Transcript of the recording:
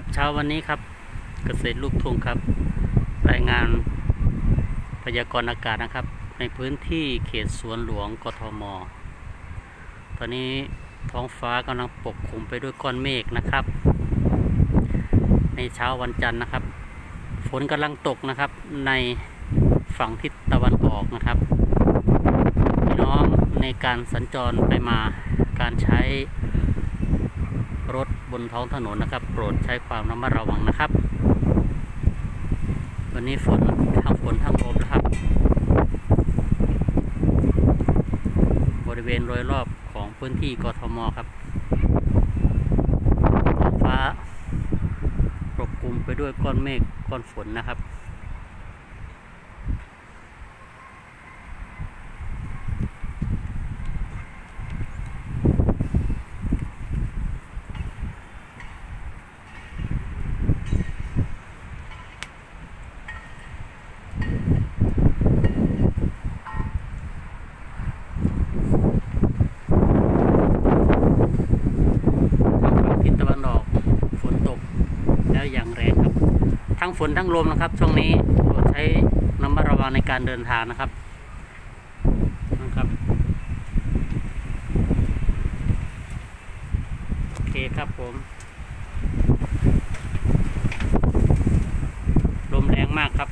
ครับเช้าวันนี้ครับ เกษตรลูกทุ่งครับ รายงานพยากรณ์อากาศนะครับ ในพื้นที่เขตสวนหลวงกทม ตอนนี้ท้องฟ้ากำลังปกคลุมไปด้วยก้อนเมฆนะครับ ในเช้าวันจันทร์นะครับ ฝนกำลังตกนะครับ ในฝั่งทิศตะวันออกนะครับพี่น้องในการสัญจรไปมาการใช้ รถบนท้องถนนนะครับ โปรดใช้ความระมัดระวังนะครับ วันนี้ฝนทั้งฝนทั้งลมนะครับ บริเวณโดยรอบของพื้นที่กทมครับฟ้าปกคลุมไปด้วยก้อนเมฆก้อนฝนนะครับ ทางฝั่งทิศตะวันออกฝนตก แล้วอย่างแรงครับ ทั้งฝนทั้งลมนะครับ ช่วงนี้โปรดใช้น้ำมัดระวังในการเดินทางนะครับนะครับโอเคครับผม ลมแรงมากครับ